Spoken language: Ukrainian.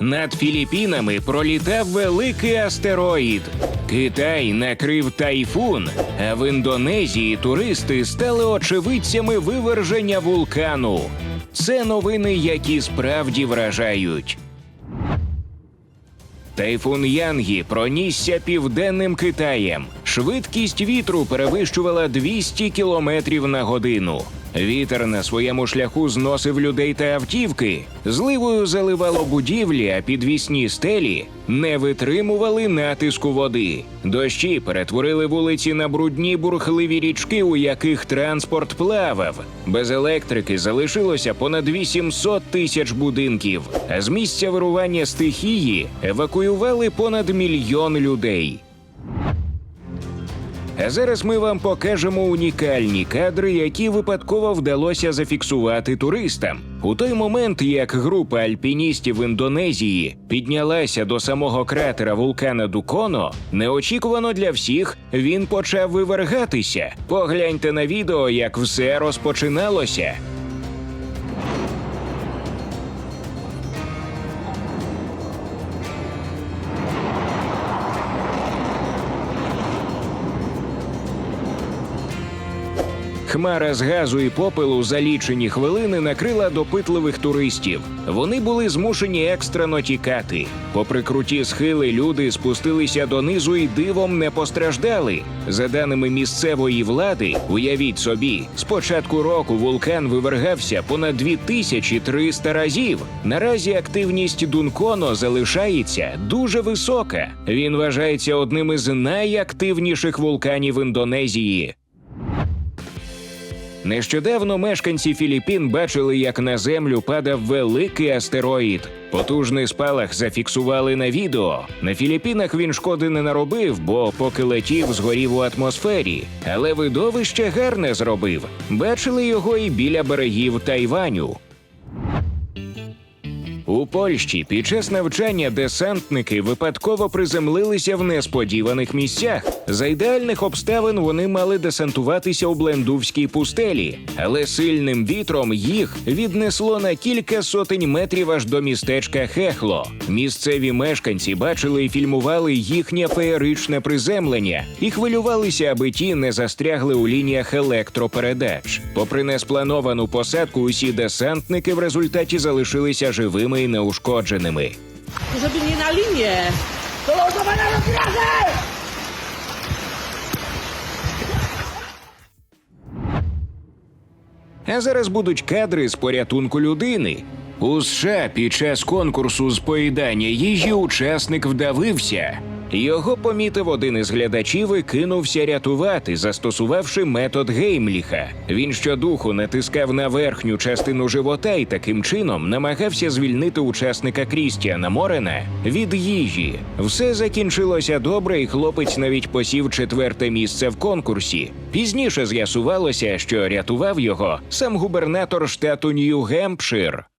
Над Філіппінами пролітав великий астероїд. Китай накрив тайфун, а в Індонезії туристи стали очевидцями виверження вулкану. Це новини, які справді вражають. Тайфун Янгі пронісся південним Китаєм. Швидкість вітру перевищувала 200 кілометрів на годину. Вітер на своєму шляху зносив людей та автівки, зливою заливало будівлі, а підвісні стелі не витримували натиску води. Дощі перетворили вулиці на брудні бурхливі річки, у яких транспорт плавав. Без електрики залишилося понад 800 тисяч будинків. А з місця вирування стихії евакуювали понад мільйон людей. А зараз ми вам покажемо унікальні кадри, які випадково вдалося зафіксувати туристам. У той момент, як група альпіністів Індонезії піднялася до самого кратера вулкана Дуконо, неочікувано для всіх він почав вивергатися. Погляньте на відео, як все розпочиналося. Хмара з газу і попелу за лічені хвилини накрила допитливих туристів. Вони були змушені екстрено тікати. Попри круті схили, люди спустилися донизу і дивом не постраждали. За даними місцевої влади, уявіть собі, з початку року вулкан вивергався понад 2300 разів. Наразі активність Дунконо залишається дуже висока. Він вважається одним із найактивніших вулканів Індонезії. Нещодавно мешканці Філіппін бачили, як на землю падав великий астероїд. Потужний спалах зафіксували на відео. На Філіппінах він шкоди не наробив, бо поки летів, згорів у атмосфері. Але видовище гарне зробив. Бачили його і біля берегів Тайваню. У Польщі під час навчання десантники випадково приземлилися в несподіваних місцях. За ідеальних обставин вони мали десантуватися у Блендувській пустелі, але сильним вітром їх віднесло на кілька сотень метрів аж до містечка Хехло. Місцеві мешканці бачили і фільмували їхнє феєричне приземлення і хвилювалися, аби ті не застрягли у лініях електропередач. Попри несплановану посадку, усі десантники в результаті залишилися живими і неушкодженими. żeby nie na linię. Do А зараз будуть кадри з порятунку людини. У США під час конкурсу з поїдання їжі учасник вдавився. Його помітив один із глядачів і кинувся рятувати, застосувавши метод Геймліха. Він щодуху натискав на верхню частину живота і таким чином намагався звільнити учасника Крістіана Морена від їжі. Все закінчилося добре, і хлопець навіть посів четверте місце в конкурсі. Пізніше з'ясувалося, що рятував його сам губернатор штату Нью-Гемпшир.